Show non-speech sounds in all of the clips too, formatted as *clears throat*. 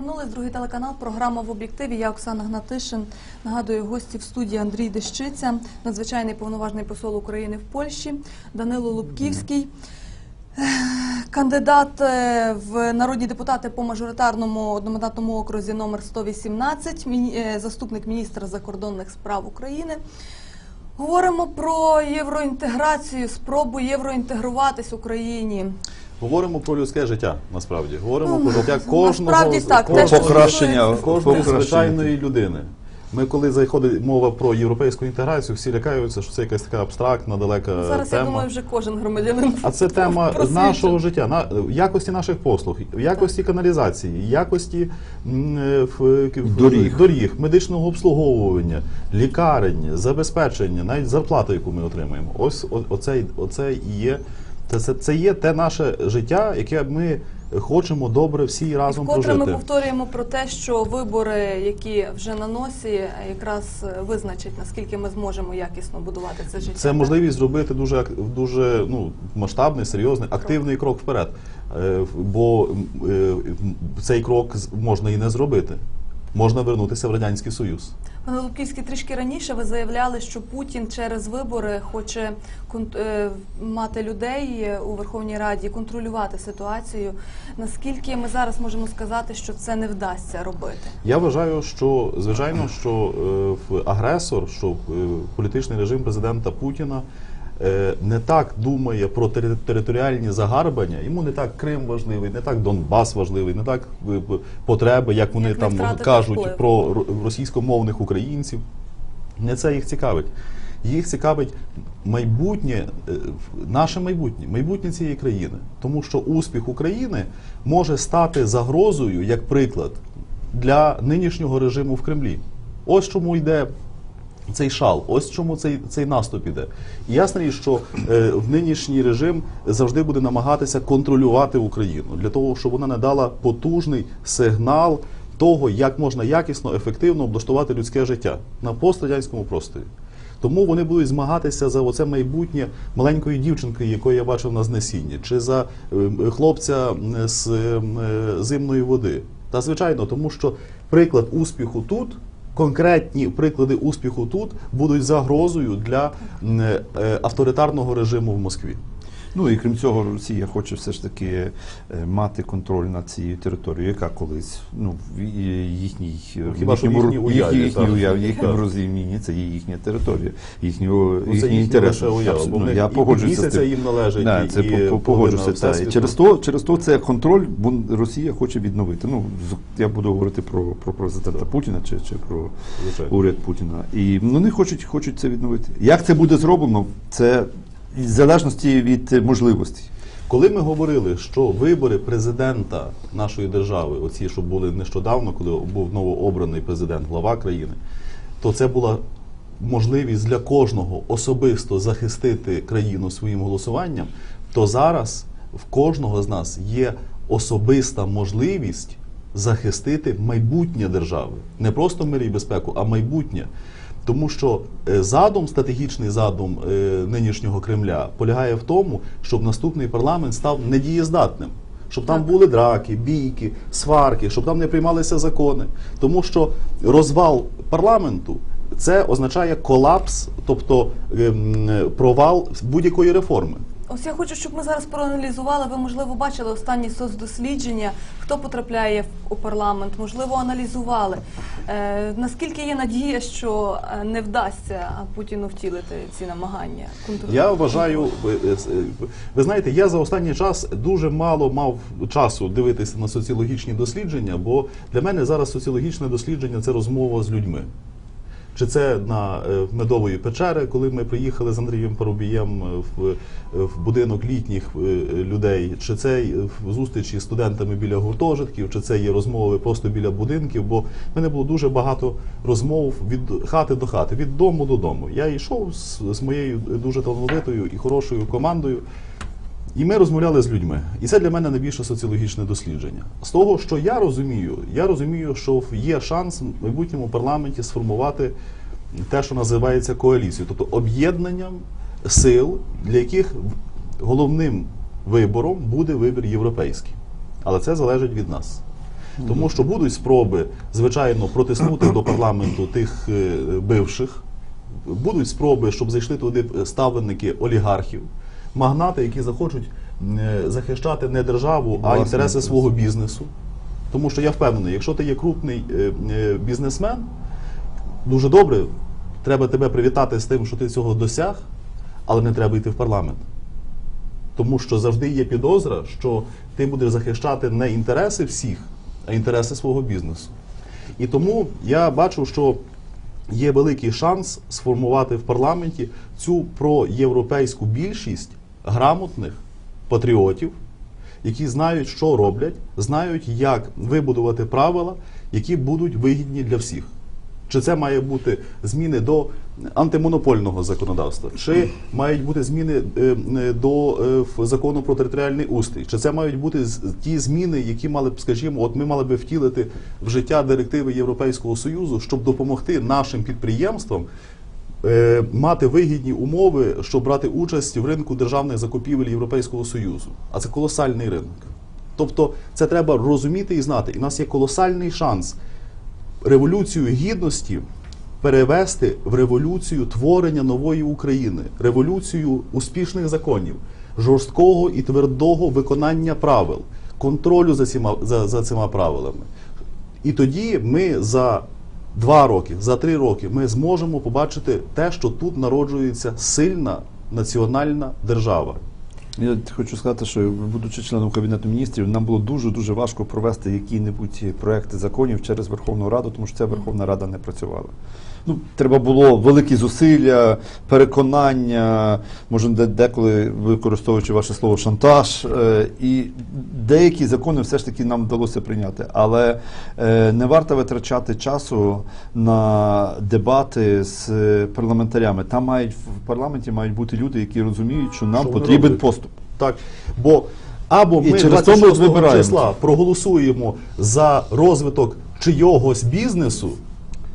Повернулись, другий телеканал, програма в об'єктиві. Я Оксана Гнатишин. Нагадую, гості в студії Андрій Дещиця, надзвичайний повноважний посол України в Польщі, Данило Лубківський, кандидат е, в народні депутати по мажоритарному одномандатному окрузі номер 118, е, заступник міністра закордонних справ України. Говоримо про євроінтеграцію, спробу євроінтегруватись Україні. Говоримо про людське життя, насправді. Говоримо Ну, про життя кожного, насправді так, кожного, те, Покращення, кожної покращення. звичайної людини. Ми, коли заходить мова про європейську інтеграцію, всі лякаються, що це якась така абстракт,на далека Ну, Зараз тема. я думаю, вже кожен громадянин. А це тема просвічений. нашого життя, на якості наших послуг, якості каналізації, якості в- в- Доріг. доріг, медичного обслуговування, лікарень, забезпечення, навіть зарплата, яку ми отримуємо. Ось о- оце, оце і є. Це, це, це є те наше життя, яке ми хочемо добре всі разом Вкотре ми повторюємо про те, що вибори, які вже на носі, якраз визначать наскільки ми зможемо якісно будувати це життя. Це можливість зробити дуже дуже ну масштабний, серйозний, активний крок вперед. Е, Бо е, цей крок можна і не зробити. Можна вернутися в радянський союз. Пане Лубківський, трішки раніше ви заявляли, що Путін через вибори хоче е, мати людей е, у Верховній Раді, контролювати ситуацію. Наскільки ми зараз можемо сказати, що це не вдасться робити? Я вважаю, що звичайно, що е, агресор, що політичний режим президента Путіна не так думає про територіальні загарбання. Йому не так Крим важливий, не так Донбас важливий, не так е, потреби, як вони Як там кажуть вплив. про російськомовних українців. Не це їх цікавить. Їх цікавить майбутнє, е, наше майбутнє, майбутнє цієї країни. Тому що успіх України може стати загрозою, як приклад, для нинішнього режиму в Кремлі. Ось чому йде цей шал, ось чому цей, цей наступ іде. І річ, що е, в нинішній режим завжди буде намагатися контролювати Україну для того, щоб вона не дала потужний сигнал того, як можна якісно, ефективно облаштувати людське життя на пострадянському просторі. Тому вони будуть змагатися за оце майбутнє маленької дівчинки, якої я бачив на знесінні, чи за е, хлопця з е, зимної води. Та звичайно, тому що приклад успіху тут. Конкретні приклади успіху тут будуть загрозою для е, авторитарного режиму в Москві. Ну і крім цього, Росія хоче все ж таки е, мати контроль над цією територією, яка колись ну в їхній Ну, хіба їхньому- їхній уяві, їхній- їхній уяві, їхньому розумінні, це є їхня територія, їхні, Ну, це їхні інтереси. уява, бо них я погоджуюся з місяця їм належить, Да, і- це і по- по- Та. І через то, через то це контроль бун- Росія хоче відновити. Ну я буду говорити про, про президента Путіна чи, чи про Звичайно. уряд Путіна. І ну, вони хочуть, хочуть це відновити. Як це буде зроблено? Це в залежності від е, можливостей. Коли ми говорили, що вибори президента нашої держави, оці, що були нещодавно, коли був новообраний президент, глава країни, то це була можливість для кожного особисто захистити країну своїм голосуванням, то зараз в кожного з нас є особиста можливість захистити майбутнє держави. Не просто мир і безпеку, а майбутнє. Тому що е, задум, стратегічний задум е, нинішнього Кремля полягає в тому, щоб наступний парламент став недієздатним. Щоб там були драки, бійки, сварки, щоб там не приймалися закони. Тому що розвал парламенту це означає колапс, тобто ем, провал будь-якої реформи. Ось я хочу, щоб ми зараз проаналізували. Ви можливо бачили останні соцдослідження, хто потрапляє у парламент, можливо, аналізували. Е, наскільки є надія, що е, не вдасться Путіну втілити ці намагання? Я вважаю, е, ви знаєте, я за останній час дуже мало мав часу дивитися на соціологічні дослідження, бо для мене зараз соціологічне дослідження це розмова з людьми. Чи це на е, медової печери, коли ми приїхали з Андрієм Парубієм е, в, е, в будинок літніх людей, чи це в зустрічі з студентами біля гуртожитків, чи це є розмови просто біля будинків? Бо в мене було дуже багато розмов від хати до хати, від дому до дому. Я йшов з, з моєю дуже талановитою і хорошою командою. І ми розмовляли з людьми. І це для мене найбільше соціологічне дослідження. З того, що я розумію, я розумію, що є шанс в майбутньому парламенті сформувати те, що називається коаліцією, тобто об'єднанням сил, для яких головним вибором буде вибір європейський. Але це залежить від нас. Тому що будуть спроби, звичайно, протиснути до парламенту тих е, бивших, будуть спроби, щоб зайшли туди ставленники олігархів, магнати, які захочуть е, захищати не державу, а інтереси свого бізнесу. Тому що я впевнений, якщо ти є крупний е, е, бізнесмен, дуже добре, треба тебе привітати з тим, що ти цього досяг, але не треба йти в парламент. Тому що завжди є підозра, що ти будеш захищати не інтереси всіх, а інтереси свого бізнесу. І тому я бачу, що є великий шанс сформувати в парламенті цю проєвропейську більшість грамотних патріотів, які знають, що роблять, знають, як вибудувати правила, які будуть вигідні для всіх. Чи це має бути зміни до антимонопольного законодавства, чи мають бути зміни е, е, до е, закону про територіальний устрій, чи це мають бути ті зміни, які мали б, скажімо, от ми мали би втілити в життя директиви Європейського Союзу, щоб допомогти нашим підприємствам мати вигідні умови, щоб брати участь в ринку державних закупівель Європейського Союзу. А це колосальний ринок. Тобто це треба розуміти і знати. І в нас є колосальний шанс революцію гідності перевести в революцію творення нової України, революцію успішних законів, жорсткого і твердого виконання правил, контролю за цими, за, за цими правилами. І тоді ми за два роки, за три роки ми зможемо побачити те, що тут народжується сильна національна держава. Я хочу сказати, що будучи членом кабінету міністрів, нам було дуже дуже важко провести які-небудь проекти законів через Верховну Раду, тому що ця Верховна Рада не працювала. Ну, треба було великі зусилля, переконання, може де- деколи використовуючи ваше слово шантаж. Е, і деякі закони все ж таки нам вдалося прийняти. Але е, не варто витрачати часу на дебати з парламентарями. Там мають в парламенті мають бути люди, які розуміють, що нам Що потрібен роблять? поступ. Так, бо або І ми через то ми 26 числа проголосуємо за розвиток чийогось бізнесу,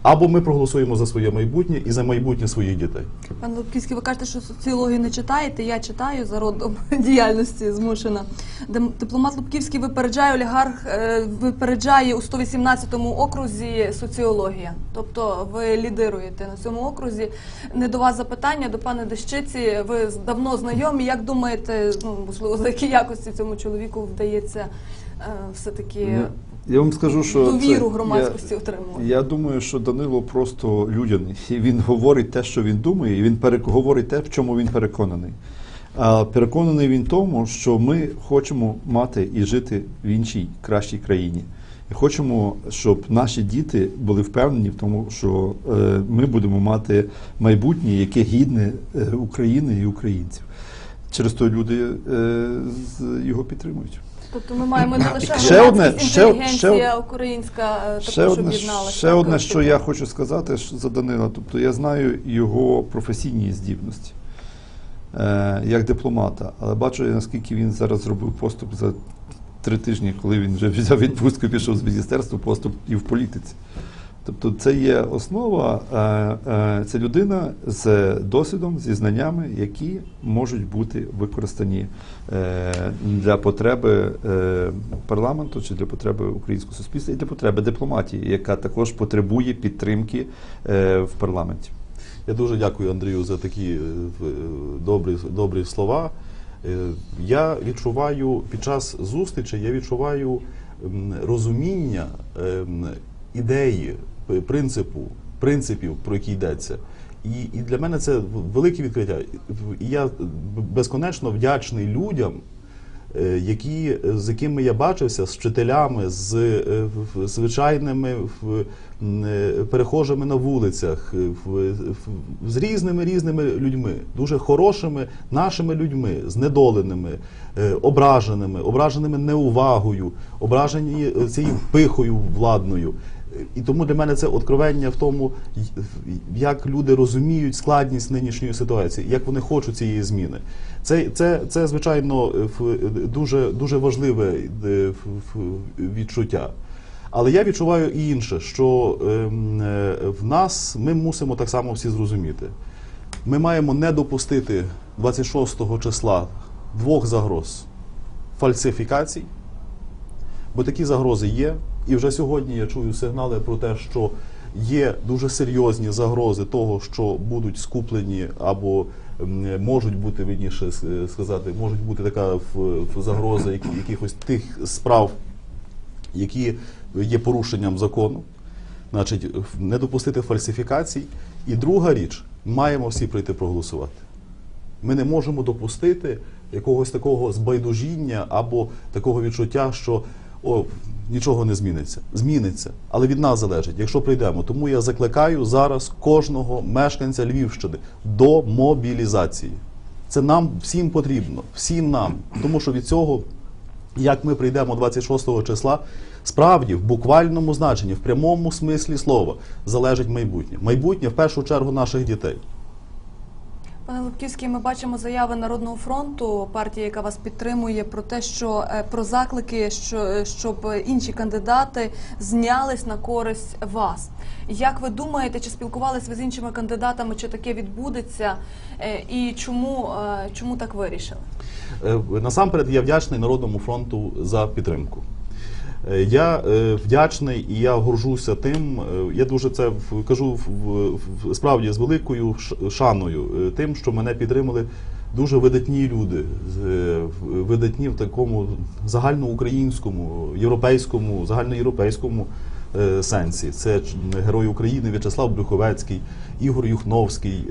або ми проголосуємо за своє майбутнє і за майбутнє своїх дітей. Пане Лубківський, ви кажете, що соціологію не читаєте. Я читаю за родом *laughs* діяльності змушена. Дипломат Лубківський випереджає олігарх, е, випереджає у 118-му окрузі соціологія. Тобто ви лідируєте на цьому окрузі. Не до вас запитання, до пана Дещиці. Ви з- давно знайомі. Як думаєте, ну можливо, за які якості цьому чоловіку вдається е, все-таки Я, вам скажу, що довіру це- громадськості я, отримувати? я думаю, що Данило просто людяний. І він говорить те, що він думає, і він перек- говорить те, в чому він переконаний. А переконаний він тому, що ми хочемо мати і жити в іншій кращій країні. І хочемо, щоб наші діти були впевнені в тому, що е, ми будемо мати майбутнє, яке гідне е, України і українців. Через то люди е, його підтримують. Тобто ми маємо не лише Ще одне- ще- інтелігенція ще- українська е, Ще також одне, об'єдналася. ще одне, е, що я хочу сказати за Данила. Тобто я знаю його професійні здібності е, як дипломата, але бачу, наскільки він зараз зробив поступ за три тижні, коли він вже взяв відпустку, пішов з міністерства, поступ і в політиці. Тобто це є основа, е, е, це людина з досвідом, зі знаннями, які можуть бути використані е, для потреби парламенту чи для потреби українського суспільства і для потреби дипломатії, яка також потребує підтримки в парламенті. Я дуже дякую Андрію за такі добрі, добрі слова. Я відчуваю під час зустрічі, я відчуваю розуміння ем, ідеї, принципу, принципів, про які йдеться. І, і для мене це велике відкриття. І я безконечно вдячний людям, е, які, з якими я бачився, з вчителями, з е, звичайними е, перехожими на вулицях, е, з різними різними людьми, дуже хорошими нашими людьми, знедоленими, е, ображеними, ображеними неувагою, ображені е, цією пихою владною. І тому для мене це откровення в тому, як люди розуміють складність нинішньої ситуації, як вони хочуть цієї зміни. Це, це, це звичайно, дуже, дуже важливе е, відчуття. Але я відчуваю і інше, що ем, е, в нас ми мусимо так само всі зрозуміти. Ми маємо не допустити 26 числа двох загроз фальсифікацій, бо такі загрози є. І вже сьогодні я чую сигнали про те, що є дуже серйозні загрози того, що будуть скуплені або можуть бути видніше сказати, можуть бути така загроза якихось тих справ, які є порушенням закону. Значить, не допустити фальсифікацій. І друга річ, маємо всі прийти проголосувати. Ми не можемо допустити якогось такого збайдужіння або такого відчуття, що о, нічого не зміниться. Зміниться, але від нас залежить, якщо прийдемо. Тому я закликаю зараз кожного мешканця Львівщини до мобілізації. Це нам всім потрібно, всім нам. Тому що від цього, як ми прийдемо 26 числа, справді в буквальному значенні, в прямому смислі слова, залежить майбутнє. Майбутнє в першу чергу наших дітей. Пане Лубківський, ми бачимо заяви Народного фронту, партії, яка вас підтримує, про те, що е, про заклики, що е, щоб інші кандидати знялись на користь вас. Як ви думаєте, чи спілкувалися ви з іншими кандидатами, чи таке відбудеться, Е, і чому, чому так вирішили? Насамперед я вдячний Народному фронту за підтримку. Я е, вдячний і я горжуся тим. е, Я дуже це кажу справді з великою шаною, е, тим, що мене підтримали дуже видатні люди, видатні в такому загальноукраїнському, європейському, загальноєвропейському сенсі. Це герой України В'ячеслав Брюховецький, Ігор Юхновський,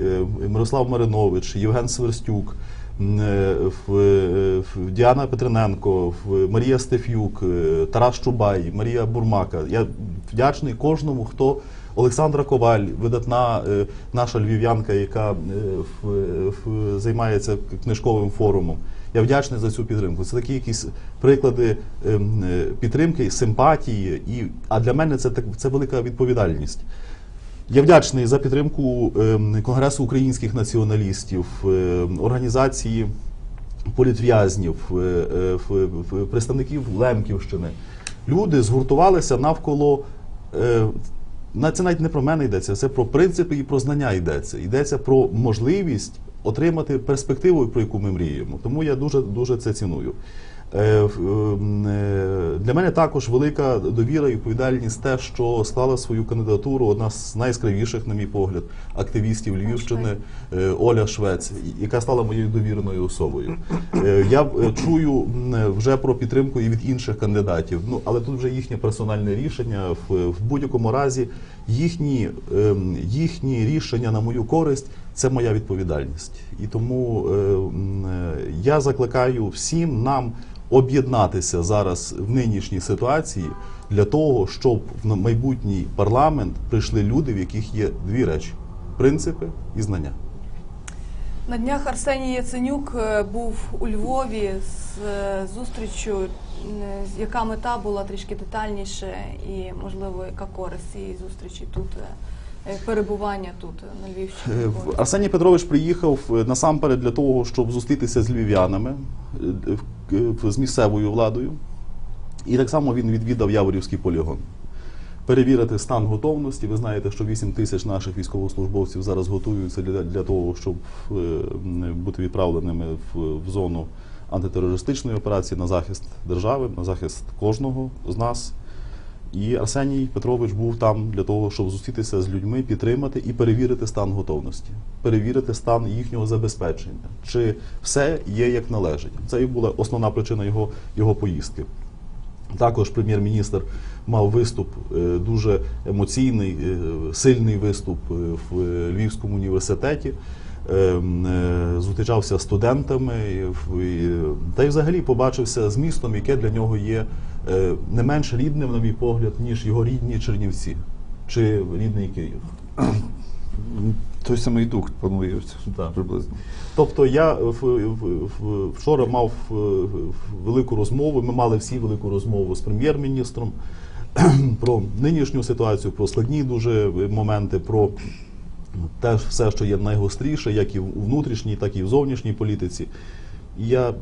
Мирослав Маринович, Євген Сверстюк. Е, е, Діана Петрененко, Марія Стефюк, е, Тарас Чубай, Марія Бурмака. Я вдячний кожному, хто Олександра Коваль, видатна наша львів'янка, яка займається книжковим форумом. Я вдячний за цю підтримку. Це такі якісь приклади ем, підтримки, симпатії. І, а для мене це, так- це велика відповідальність. Я вдячний за підтримку ем, Конгресу українських націоналістів, ем, організації політв'язнів, е, е, представників Лемківщини. Люди згуртувалися навколо. е, Це навіть не про мене йдеться, це про принципи і про знання йдеться. Йдеться про можливість отримати перспективу, про яку ми мріємо. Тому я дуже дуже це ціную. Е, ем, е, Для мене також велика довіра і відповідальність те, що склала свою кандидатуру одна з найяскравіших, на мій погляд, активістів Львівщини е, Оля Швець, яка стала моєю довіреною особою. Я чую вже про підтримку і від інших кандидатів. Ну але тут вже їхнє персональне рішення. В будь-якому разі їхні, ем, їхні рішення на мою користь це моя відповідальність. І тому е, м, е, я закликаю всім нам об'єднатися зараз в нинішній ситуації для того, щоб в майбутній парламент прийшли люди, в яких є дві речі: принципи і знання. На днях Арсеній Яценюк е, був у Львові з е, зустрічю, яка мета була трішки детальніше і, можливо, яка користь цієї зустрічі тут, е, е, перебування тут е, на Львівщині. Е, Арсеній Петрович приїхав е, насамперед для того, щоб зустрітися з львів'янами е, з місцевою владою. І так само він відвідав Яворівський полігон. Перевірити стан готовності. Ви знаєте, що 8 тисяч наших військовослужбовців зараз готуються для, того, щоб е, бути відправленими в зону антитерористичної операції на захист держави, на захист кожного з нас. І Арсеній Петрович був там для того, щоб зустрітися з людьми, підтримати і перевірити стан готовності, перевірити стан їхнього забезпечення, чи все є як належить. Це і була основна причина його, його поїздки. Також прем'єр-міністр мав виступ е, дуже емоційний, е, сильний виступ е, в Львівському університеті. Е, м, е, Зустрічався з студентами, та й взагалі побачився з містом, яке для нього є е, не менш рідним, на мій погляд, ніж його рідні Чернівці чи рідний Київ. *clears throat* Той самий дух панує Так. приблизно. Тобто я вчора мав е, велику розмову. Ми мали всі велику розмову з прем'єр-міністром *clears throat* про нинішню ситуацію, про складні дуже моменти, про те все, що є найгостріше, як і у внутрішній, так і в зовнішній політиці. І я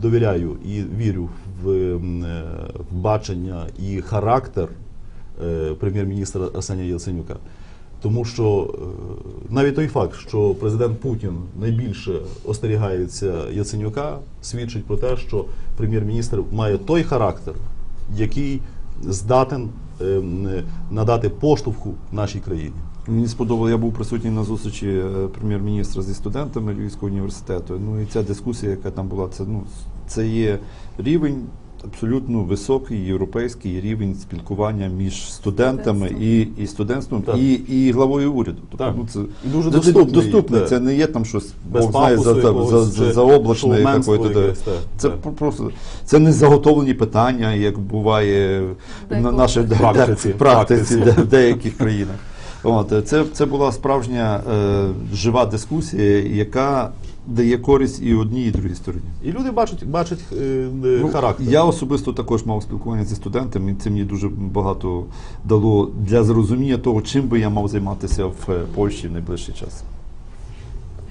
довіряю і вірю в, е, бачення і характер е, прем'єр-міністра Арсенія Яценюка. Тому що е, навіть той факт, що президент Путін найбільше остерігається Яценюка, свідчить про те, що прем'єр-міністр має той характер, який здатен надати поштовху нашій країні. Мені сподобалося, я був присутній на зустрічі е, прем'єр-міністра зі студентами Львівського університету. Ну і ця дискусія, яка там була, це ну це є рівень. Абсолютно високий європейський рівень спілкування між студентами і, і студентством, Так. і, і главою уряду. Тобто, Так. ну, це І дуже це доступний, доступний. Це не є там щось Без Бог знає, за, за, за, за, якої якогось, так, Це так. просто це не заготовлені питання, як буває на Деколи. нашій практиці, *laughs* практиці практиці. де- в деяких країнах. От, е, це, це була справжня е, жива дискусія, яка дає користь і одній, і другій стороні. І люди бачать, бачать е, е, Ну, характер. Я особисто також мав спілкування зі студентами, і це мені дуже багато дало для зрозуміння того, чим би я мав займатися в е, Польщі в найближчий час.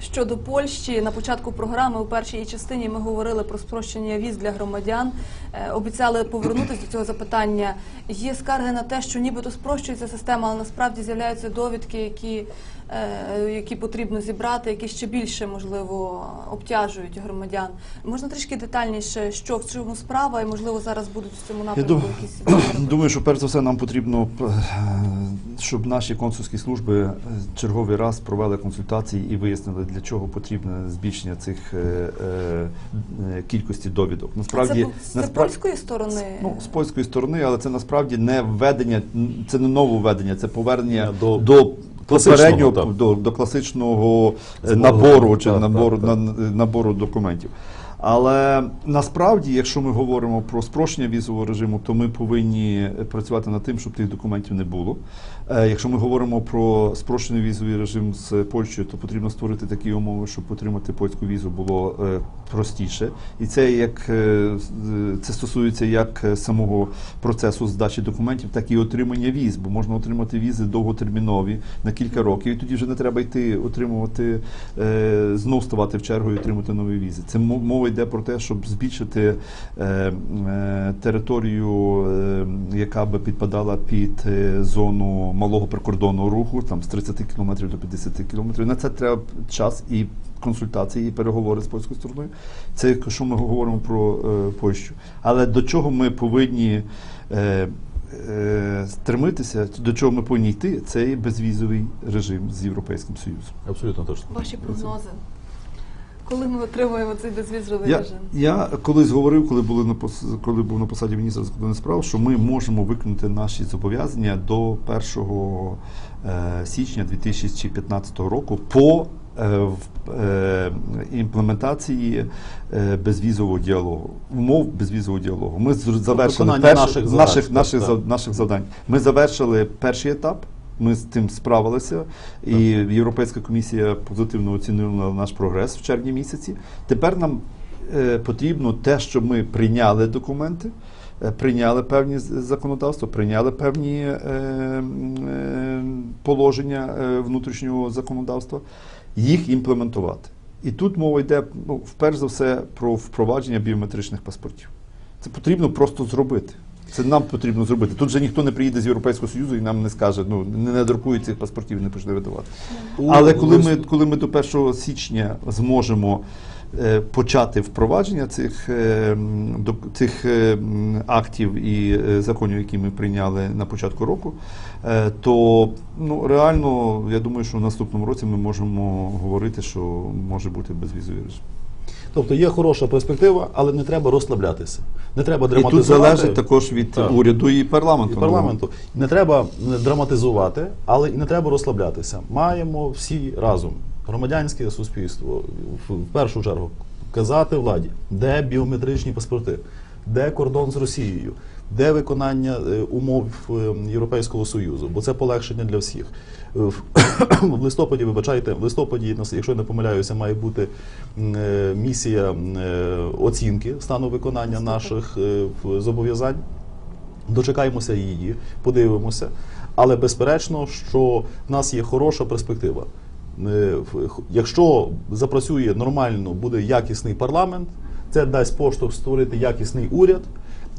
Щодо Польщі, на початку програми у першій частині ми говорили про спрощення віз для громадян. Е, Обіцяли повернутися до цього запитання. Є скарги на те, що нібито спрощується система, але насправді з'являються довідки, які, які потрібно зібрати, які ще більше можливо обтяжують громадян. Можна трішки детальніше, що в чому справа, і можливо зараз будуть в цьому напрямку якісь *clears throat* думаю, що перш за все нам потрібно, е, щоб наші консульські служби е, черговий раз провели консультації і вияснили, для чого потрібне збільшення цих е, е, е, кількості довідок. Насправді, це, це наспра- польської сторони. Ну, з польської сторони, але це насправді не введення, це не нове введення, це повернення До до, попереднього так. до, до класичного е, Збору, набору чи так, набору, так, так. на- набору документів. Але насправді, якщо ми говоримо про спрощення візового режиму, то ми повинні працювати над тим, щоб тих документів не було. Е, Якщо ми говоримо про спрощений візовий режим з Польщею, то потрібно створити такі умови, щоб отримати польську візу було е, простіше. І це як е, це стосується як самого процесу здачі документів, так і отримання віз, бо можна отримати візи довготермінові на кілька років, і тоді вже не треба йти отримувати знов ставати в чергу і отримати нові візи. Це мова йде про те, щоб збільшити територію, яка би підпадала під зону малого прикордонного руху, там з 30 кілометрів до 50 кілометрів. На це треба час і консультації, і переговори з польською стороною. Це якщо ми говоримо про е, Польщу. Але до чого ми повинні е, е, стремитися, до чого ми повинні йти, це безвізовий режим з Європейським Союзом. Абсолютно точно. Ваші прогнози. Коли ми отримуємо цей безвізовий Я, режим? я колись говорив, коли були на пос- коли був на посаді міністра закордонних справ, що ми можемо виконати наші зобов'язання до 1 е, січня 2015 року по е, в- е, імплементації е, безвізового діалогу, умов безвізового діалогу. Ми з- завершили перший- наших задач, наших, так, наших, так. наших завдань. Ми завершили перший етап. Ми з тим справилися, і Європейська комісія позитивно оцінила наш прогрес в червні місяці. Тепер нам е, потрібно те, що ми прийняли документи, е, прийняли певні законодавства, прийняли певні е, положення внутрішнього законодавства, їх імплементувати. І тут мова йде ну, вперше за все про впровадження біометричних паспортів. Це потрібно просто зробити. Це нам потрібно зробити. Тут же ніхто не приїде з Європейського Союзу і нам не скаже, ну не надрукують цих паспортів не почне видавати. Але коли ми, коли ми до 1 січня зможемо е, почати впровадження цих, е, цих е, актів і законів, які ми прийняли на початку року, то ну, реально я думаю, що в наступному році ми можемо говорити, що може бути безвізовий режим. Тобто є хороша перспектива, але не треба розслаблятися. Не треба І тут залежить також від Так. уряду і парламенту. І парламенту. Не треба е, драматизувати, але і не треба розслаблятися. Маємо всі разом, громадянське суспільство, в першу чергу, казати владі, де біометричні паспорти, де кордон з Росією, де виконання е, умов е, Європейського Союзу, бо це полегшення для всіх. Е, в- *coughs* листопаді, вибачайте, в листопаді, якщо я не помиляюся, має бути місія оцінки стану виконання наших зобов'язань. Дочекаємося її, подивимося. Але безперечно, що в нас є хороша перспектива. Якщо запрацює нормально, буде якісний парламент, це дасть поштовх створити якісний уряд.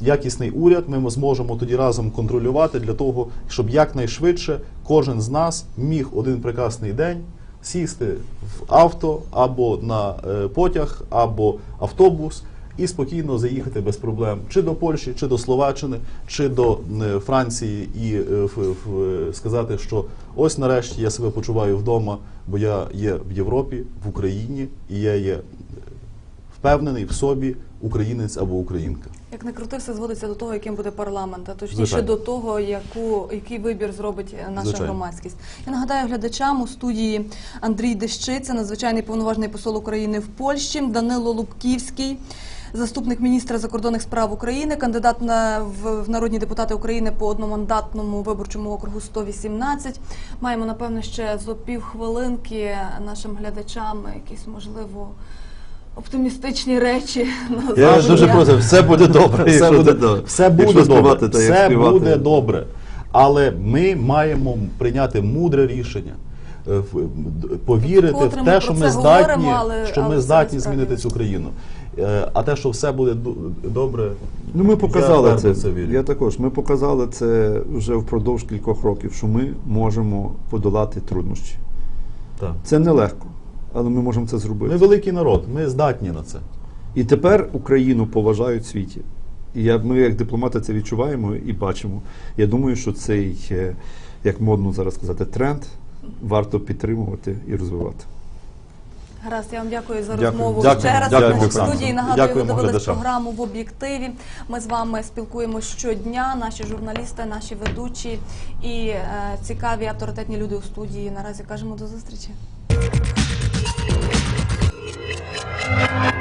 Якісний уряд ми зможемо тоді разом контролювати для того, щоб якнайшвидше кожен з нас міг один прекрасний день сісти в авто або на е, потяг, або автобус і спокійно заїхати без проблем. Чи до Польщі, чи до Словаччини, чи до е, Франції, і е, сказати, що ось нарешті я себе почуваю вдома, бо я є в Європі, в Україні, і я є впевнений в собі українець або українка. Як не крути, все зводиться до того, яким буде парламент, а точніше Звичайно. до того, яку, який вибір зробить наша Звичайно. громадськість. Я нагадаю глядачам у студії Андрій Дещиця, надзвичайний повноважний посол України в Польщі, Данило Лубківський. Заступник міністра закордонних справ України, кандидат на в, в народні депутати України по одномандатному виборчому округу 118. Маємо напевно ще зо півхвилинки нашим глядачам якісь можливо оптимістичні речі. Я дуже прошу, все буде добре. все буде, да. все буде добре. все буде добре. Але ми маємо прийняти мудре рішення. е, Повірити в те, що ми здатні, говоримо, але- що ми здатні змінити цю країну. Е, А те, що все буде добре, Ну, ми показали я це. це вірю. Я також. Ми показали це вже впродовж кількох років, що ми можемо подолати труднощі. Так. Це нелегко, але ми можемо це зробити. Ми великий народ, ми здатні на це. І тепер Україну поважають в світі. І я, ми, як дипломати, це відчуваємо і бачимо. Я думаю, що цей, е, як модно зараз сказати, тренд варто підтримувати і розвивати. Гаразд, я вам дякую за Дякую. розмову Дякую. ще раз. Дякую, в студії нагадую, ви дивились програму в об'єктиві. Ми з вами спілкуємося щодня. Наші журналісти, наші ведучі і е, цікаві авторитетні люди у студії. Наразі кажемо до зустрічі. Thank you.